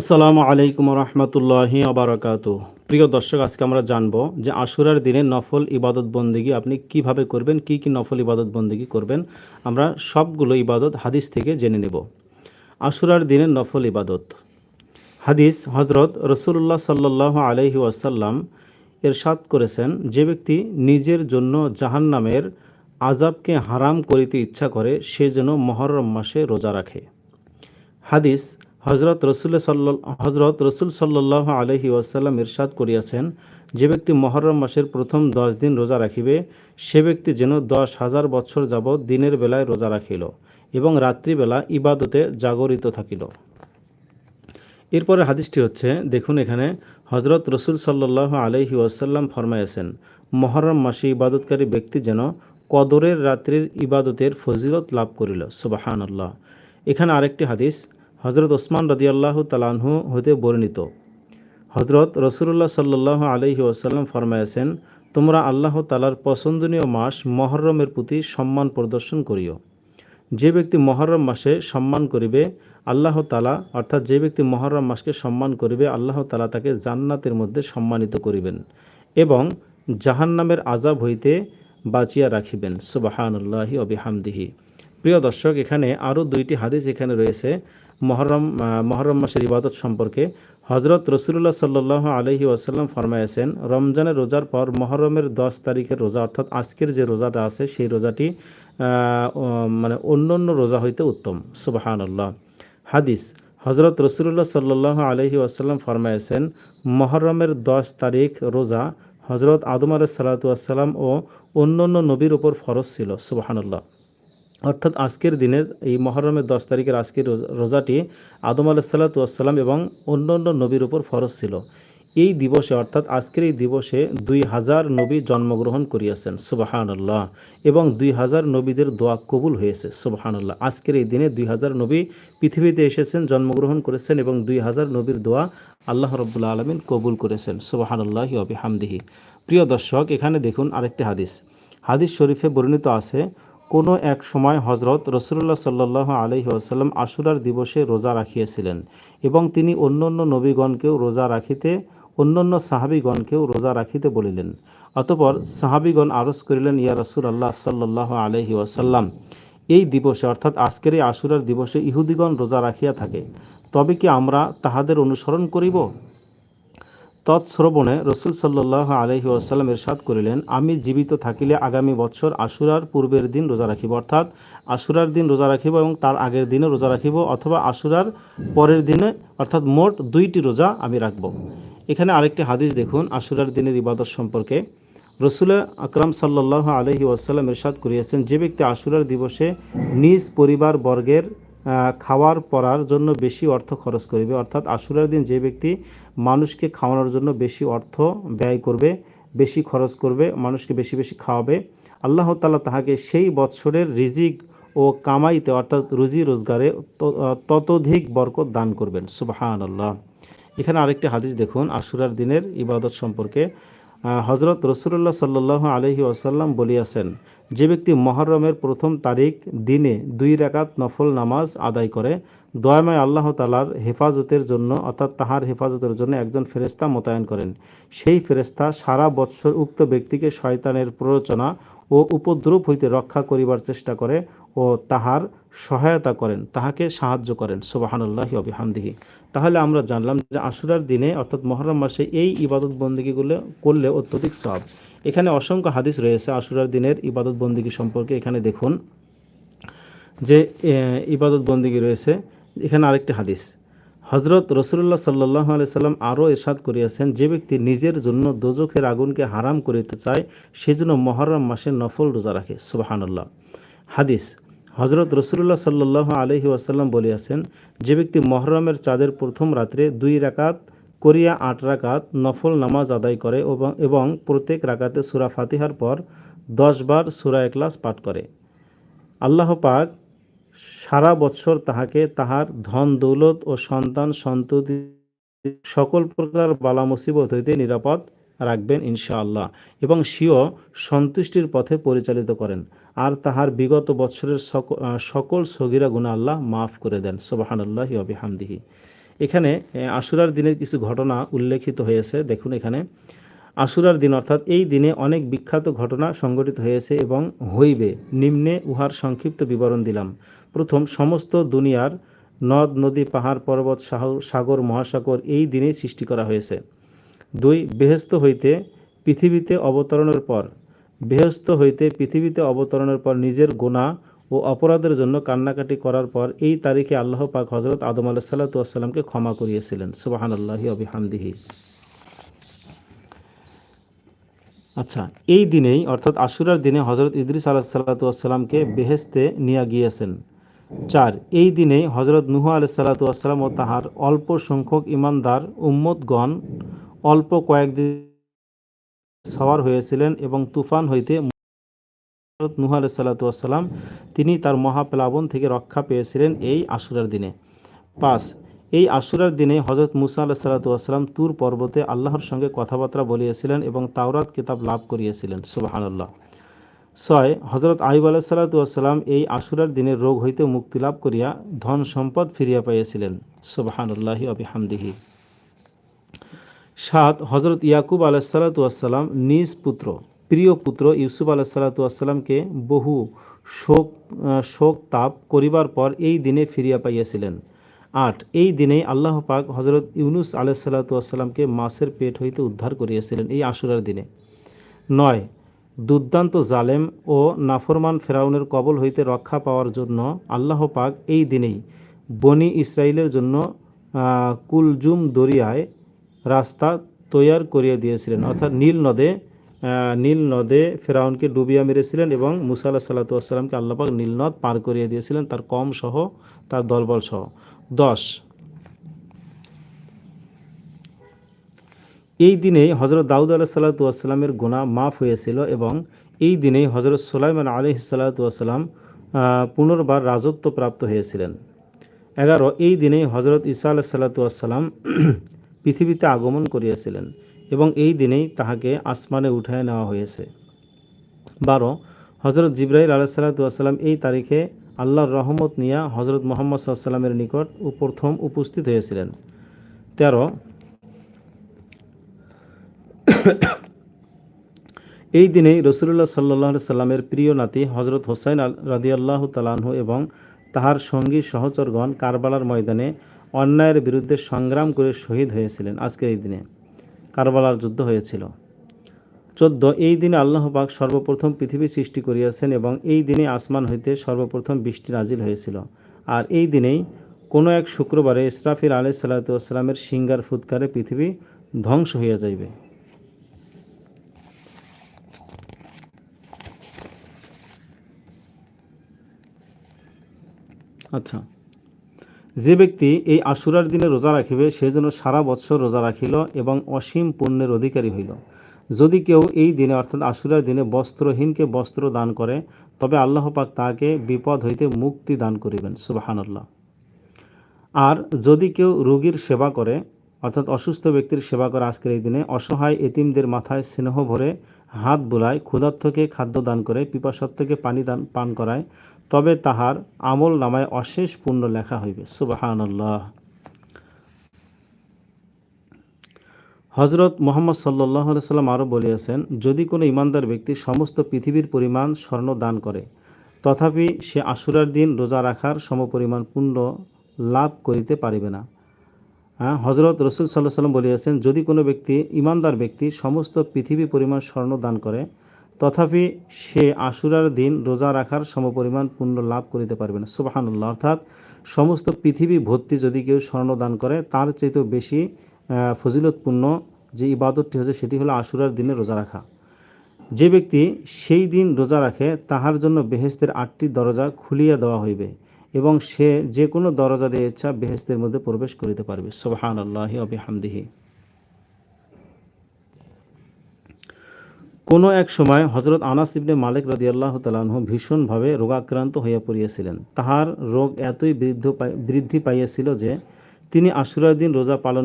আসসালামু আলাইকুম রহমতুল্লাহি আবরাকাত প্রিয় দর্শক, আজকে আমরা জানব যে আশুরার দিনে নফল ইবাদত বন্দিগি আপনি কীভাবে করবেন, কি কি নফল ইবাদত বন্দিগি করবেন, আমরা সবগুলো ইবাদত হাদিস থেকে জেনে নেব। আশুরার দিনে নফল ইবাদত। হাদিস হজরত রসুল্লাহ সাল্লাহ আলহি ওয়াসাল্লাম এরশাদ করেছেন, যে ব্যক্তি নিজের জন্য জাহান্নামের আজাবকে হারাম করিতে ইচ্ছা করে, সে যেন মহরম মাসে রোজা রাখে। হাদিস হজরত রসুল সাল্ল হজরত রসুল সাল্লাহ আলহি ওয়াসাল্লাম ইরশাদ করিয়াছেন, যে ব্যক্তি মহরম মাসের প্রথম দশ দিন রোজা রাখিবে, সে ব্যক্তি যেন দশ হাজার বৎসর যাবৎ দিনের বেলায় রোজা রাখিল এবং রাত্রিবেলা ইবাদতে জাগরিত থাকিল। এরপরে হাদিসটি হচ্ছে, দেখুন এখানে হজরত রসুল সাল্লাহ আলহি ওয়াসাল্লাম ফরমাইয়াছেন মহরম মাসে ইবাদতকারী ব্যক্তি যেন কদরের রাত্রির ইবাদতের ফজিলত লাভ করিল। সুবাহান আল্লাহ এখানে আরেকটি হাদিস হজরত ওসমান রদিয়াল্লাহ তালানহু হতে বর্ণিত। হজরত রসুল্লাহ সাল্লাহ আলহি ওসাল্লাম ফরমাইয়াছেন তোমরা আল্লাহ তালার পছন্দনীয় মাস মহরমের প্রতি সম্মান প্রদর্শন করিও। যে ব্যক্তি মহরম মাসে সম্মান করিবে, আল্লাহ তালা অর্থাৎ যে ব্যক্তি মহরম মাসকে সম্মান করিবে, আল্লাহ তালা তাকে জান্নাতের মধ্যে সম্মানিত করিবেন এবং জাহান্নামের আজাব হইতে বাঁচিয়া রাখিবেন। সুবাহানুল্লাহি অবিহামদিহি প্রিয় দর্শক, এখানে আরও দুইটি হাদিস এখানে রয়েছে। মহরম মহরম মাসের ইবাদত সম্পর্কে হজরত রসুল্লাহ সাল্লাহ আলহি ওয়াসাল্লাম ফরমাইয়াছেন রমজানের রোজার পর মহরমের দশ তারিখের রোজা, অর্থাৎ আজকের যে রোজাটা আছে, সেই রোজাটি মানে অন্য অন্য রোজা হইতে উত্তম। সুবাহান আল্লাহ হাদিস হজরত রসুল্লাহ সাল্লাহ আলহি ওয়াসাল্লাম ফরমাইয়াছেন মহরমের দশ তারিখ রোজা হজরত আদম আলাহ সাল্লাতাম ও অন্য অন্য নবীর ওপর ফরজ ছিল। সুবাহানুল্লাহ। অর্থাৎ আজকের দিনের এই মহরমের দশ তারিখের আজকের রোজাটি আদম আলাহিসাল্লাতাম এবং অন্য অন্য নবীর উপর ফরজ ছিল। এই দিবসে অর্থাৎ আজকের এই দিবসে দুই হাজার নবী জন্মগ্রহণ করিয়াছেন, সুবাহানুল্লাহ, এবং দুই হাজার নবীদের দোয়া কবুল হয়েছে, সুবাহানুল্লাহ। আজকের এই দিনে দুই হাজার নবী পৃথিবীতে এসেছেন, জন্মগ্রহণ করেছেন এবং দুই হাজার নবীর দোয়া আল্লাহ রব্বুল্লা আলমিন কবুল করেছেন, সুবাহানুল্লাহ হামদিহি প্রিয় দর্শক, এখানে দেখুন আরেকটি হাদিস। হাদিস শরীফে বর্ণিত আছে কোনো এক সময় হজরত রসুল্লাহ সাল্লাহ আলহি আসাল্লাম আশুরার দিবসে রোজা রাখিয়েছিলেন এবং তিনি অন্য অন্য নবীগণকেও রোজা রাখিতে অন্য অন্য সাহাবিগণকেও রোজা রাখিতে বলিলেন। অতপর সাহাবিগণ আরজ করিলেন, ইয়া রসুল আল্লাহ সাল্লাহ আলহি আসাল্লাম এই দিবসে অর্থাৎ আজকের এই আশুরার দিবসে ইহুদিগণ রোজা রাখিয়া থাকে, তবে কি আমরা তাহাদের অনুসরণ করিব? তৎশ্রবণে রসুল সাল্লাহ আলহি আসাল্লাম এরশাদ করিলেন, আমি জীবিত থাকিলে আগামী বছর আশুরার পূর্বের দিন রোজা রাখিব। অর্থাৎ আশুরার দিন রোজা রাখিব এবং তার আগের দিনে রোজা রাখিব অথবা আশুরার পরের দিনে, অর্থাৎ মোট দুইটি রোজা আমি রাখব। এখানে আরেকটি হাদিস দেখুন, আশুরার দিনের ইবাদত সম্পর্কে। রসুল আকরাম সাল্লাহ আলহি ওয়াসাল্লাম এরশাদ করিয়াছেন, যে ব্যক্তি আশুরার দিবসে নিজ পরিবার বর্গের খাওয়ার পরার জন্য বেশি অর্থ খরচ করিবে, অর্থাৎ আশুরার দিন যে ব্যক্তি মানুষকে খাওয়ানোর জন্য বেশি অর্থ ব্যয় করবে, বেশি খরচ করবে, মানুষকে বেশি বেশি খাওয়াবে। আল্লাহ তালা তাহাকে সেই বৎসরের রিজিক ও কামাইতে অর্থাৎ রুজি রোজগারে ততোধিক বরকত দান করবেন। সুবাহান আল্লাহ এখানে আরেকটি হাদিস দেখুন, আশুরার দিনের ইবাদত সম্পর্কে। হজরত রসুল্লাহ সাল্লাহ আলহি আসাল্লাম বলিয়াছেন, যে ব্যক্তি মহরমের প্রথম তারিখ দিনে দুই রাকাত নফল নামাজ আদায় করে, দয়াময় আল্লাহ তালার হেফাজতের জন্য অর্থাৎ তাহার হেফাজতের জন্য একজন ফেরেস্তা মোতায়েন করেন। সেই ফেরেস্তা সারা বৎসর উক্ত ব্যক্তিকে শয়তানের প্ররোচনা ও উপদ্রব হইতে রক্ষা করিবার চেষ্টা করে ও তাহার সহায়তা করেন, তাহাকে সাহায্য করেন। সুবাহানুল্লাহি অবিহামদিহি তাহলে আমরা জানলাম যে আশুরার দিনে, অর্থাৎ মহরম মাসে এই ইবাদত বন্দীগুলো করলে অত্যধিক সব এখানে অসংখ্য হাদিস রয়েছে আশুরার দিনের ইবাদত বন্দীগী সম্পর্কে। এখানে দেখুন যে ইবাদত বন্দীগী রয়েছে। এখানে আরেকটি হাদিস। হজরত রসুল্লাহ সাল্লাহ আলি সাল্লাম আরও এরশাদ করিয়াছেন, যে ব্যক্তি নিজের জন্য দোজখের আগুনকে হারাম করিতে চায় সেজন্য মহরম মাসে নফল রোজা রাখে। সুবাহানুল্লাহ। হাদিস। হজরত রসুল্লাহ সাল্লাহ আলহি আসাল্লাম বলিয়াছেন, যে ব্যক্তি মহরমের চাঁদের প্রথম রাত্রে দুই রাকাত করিয়া আট রাকাত নফল নামাজ আদায় করে এবং প্রত্যেক রাকাতে সুরা ফাতিহার পর দশ বার সুরা একলাস পাঠ করে। আল্লাহ পাক সারা বৎসর তাহাকে তাহার ধন, দৌলত ও সন্তান সন্ততি সকল প্রকার বালা মুসিবত হইতে নিরাপদ রাখবেন ইনশাআল্লাহ। এবং সিও সন্তুষ্টির পথে পরিচালিত করেন। আর তাহার বিগত বৎসরের সকল সগিরা গুণা আল্লাহ মাফ করে দেন। সোবাহান আল্লাহ অবিহামদিহি এখানে আশুরার দিনের কিছু ঘটনা উল্লেখিত হয়েছে। দেখুন এখানে। আশুরার দিন অর্থাৎ এই দিনে অনেক বিখ্যাত ঘটনা সংঘটিত হয়েছে এবং হইবে। নিম্নে উহার সংক্ষিপ্ত বিবরণ দিলাম। প্রথম, সমস্ত দুনিয়ার নদ, নদী, পাহাড়, পর্বত সাগর, মহাসাগর এই দিনেই সৃষ্টি করা হয়েছে। দুই বেহেস্ত হইতে পৃথিবীতে অবতরণের পর। বেহেস্ত হইতে পৃথিবীতে অবতরণের পর নিজের গোনা ও অপরাধের জন্য কান্নাকাটি করার পর এই তারিখে আল্লাহ পাক হজরত আদম আলাহ সাল্লাতামকে ক্ষমা করিয়েছিলেন। সুবাহান আল্লাহি অবিহামদিহি আচ্ছা এই দিনেই, অর্থাৎ আশুরার দিনে হজরত ইদ্রিস আলাহ সাল্লাতামকে বেহেস্তে নিয়ে গিয়েছেন। চার, এই দিনেই হজরত নুহ আলাহ সাল্লাতাম ও তাহার অল্প সংখ্যক ইমানদার উম্মতগণ অল্প কয়েকদিন সওয়ার হয়েছিলেন এবং তুফান হইতে নুহ সাল্লাতাম তিনি তার মহাপ্লাবন থেকে রক্ষা পেয়েছিলেন এই আশুরার দিনে। পাঁচ, এই আশুরার দিনে হজরত মুসা আল্লাহ সাল্লাতাম তুর পর্বতে আল্লাহর সঙ্গে কথাবার্তা বলিয়েছিলেন এবং তাওরাত কিতাব লাভ করিয়েছিলেন সুবাহান্লাহ ছয় হজরত আইব আলাহ সাল্লাতাম এই আশুরার দিনে রোগ হইতে মুক্তি লাভ করিয়া ধন সম্পদ ফিরিয়া পাইয়াছিলেন, সুবাহানুল্লাহি অবিহামদিহি সাত হজরত ইয়াকুব আলাহ সাল্লাতাম নিজ পুত্র, প্রিয় পুত্র ইউসুফ আলাহ সাল্লাতামকে বহু শোক শোক তাপ করিবার পর এই দিনে ফিরিয়া পাইয়াছিলেন। আট, এই দিনেই আল্লাহ পাক হজরত ইউনুস আলাহ সাল্লাতামকে মাছের পেট হইতে উদ্ধার করিয়াছিলেন এই আশুরার দিনে। নয়, দুর্দান্ত জালেম ও নাফরমান ফেরাউনের কবল হইতে রক্ষা পাওয়ার জন্য আল্লাহ পাক এই দিনেই বনি ইসরায়েলের জন্য কুলজুম দরিয়ায় রাস্তা তৈয়ার করিয়ে দিয়েছিলেন। অর্থাৎ নীল নদে নীল নদে ফেরাউনকে ডুবিয়া মেরেছিলেন এবং মুসা আল্লাহ সাল্লাতামকে আল্লাপাক নীল নদ পার করিয়ে দিয়েছিলেন তার কম সহ, তার দলবল সহ। দশ। এই দিনেই হজরত দাউদ আলাহ সাল্লাতামের গুণা মাফ হয়েছিল এবং এই দিনেই হজরত সোলাইমান আলি সাল্লাতাম পুনর্বার রাজত্ব প্রাপ্ত হয়েছিলেন। এগারো, এই দিনেই হজরত ইসা আলাহ সাল্লাতাম পৃথিবীতে আগমন করিয়াছিলেন এবং এই দিনেই তাহাকে আসমানে উঠায় নেওয়া হয়েছে বারো হজরত জিব্রাইল আলাহ এই তারিখে আল্লাহর রহমত নিয়া হজরত মোহাম্মদ সাল্লামের নিকট প্রথম উপস্থিত হয়েছিলেন তেরো, এই দিনেই রসুল্লাহ সাল্লাহ সাল্লামের প্রিয় নাতি হজরত হোসাইন রাদিয়াল্লাহ তালাহু এবং তাহার সঙ্গী সহচরগণ কারবালার ময়দানে অন্যায়ের বিরুদ্ধে সংগ্রাম করে শহীদ হয়েছিলেন আজকের এই দিনে। কারবালার যুদ্ধ হয়েছিল। চোদ্দ, এই দিনে আল্লাহ পাক সর্বপ্রথম পৃথিবী সৃষ্টি করিয়াছেন এবং এই দিনে আসমান হইতে সর্বপ্রথম বৃষ্টি নাজিল হয়েছিল। আর এই দিনেই কোনো এক শুক্রবারে ইসরাফিল আলাই সাল্লাতামের সিঙ্গার ফুৎকারে পৃথিবী ধ্বংস হইয়া যাইবে। আচ্ছা। যে ব্যক্তি এই আশুরার দিনে রোজা রাখিবে, সে যেন সারা বৎসর রোজা রাখিল এবং অসীম পুণ্যের অধিকারী হইল। যদি কেউ এই দিনে, অর্থাৎ আশুরার দিনে বস্ত্রহীনকে বস্ত্র দান করে, তবে আল্লাহ পাক তাহাকে বিপদ হইতে মুক্তি দান করিবেন, সুবাহানাল্লাহ। আর যদি কেউ রোগীর সেবা করে, অর্থাৎ অসুস্থ ব্যক্তির সেবা করে আজকের এই দিনে, অসহায় এতিমদের মাথায় স্নেহ ভরে হাত বুলায় ক্ষুধার্থকে খাদ্য দান করে পিপাসার্থকে পানি দান, পান করায় তবে তাহার আমল নামায় অশেষ পুণ্য লেখা হইবে। সুবাহান্লাহ হজরত মোহাম্মদ সাল্লাহ সাল্লাম আরও বলিয়াছেন, যদি কোনো ইমানদার ব্যক্তি সমস্ত পৃথিবীর পরিমাণ স্বর্ণ দান করে, তথাপি সে আশুরার দিন রোজা রাখার সমপরিমাণ পুণ্য লাভ করিতে পারিবে না। হ্যাঁ হজরত রসুল সাল্লাহ সাল্লাম বলিয়াছেন, যদি কোনো ব্যক্তি ইমানদার ব্যক্তি সমস্ত পৃথিবী পরিমাণ স্বর্ণ দান করে তথাপি সে আশুরার দিন রোজা রাখার সমপরিমাণ পুণ্য লাভ করিতে পারবে না। সুবাহানুল্লাহ, অর্থাৎ সমস্ত পৃথিবী ভর্তি যদি কেউ স্বর্ণ দান করে, তার চাইতেও বেশি ফজিলতপূর্ণ যে ইবাদতটি হচ্ছে সেটি হলো আশুরার দিনে রোজা রাখা। যে ব্যক্তি সেই দিন রোজা রাখে, তাহার জন্য বেহেস্তের আটটি দরজা খুলিয়া দেওয়া হইবে এবং সে যে কোনো দরজা দিয়ে ইচ্ছা বেহেস্তের মধ্যে প্রবেশ করিতে পারবে। সোহান আল্লাহ আবিহামদিহি কোনো এক সময় হজরত আনাস ইবনে মালিক রাজিয়াল্লাহ তালাহ ভীষণভাবে রোগাক্রান্ত হইয়া পড়িয়াছিলেন। তাহার রোগ এতই বৃদ্ধ বৃদ্ধি পাইয়াছিল যে তিনি আশুরার দিন রোজা পালন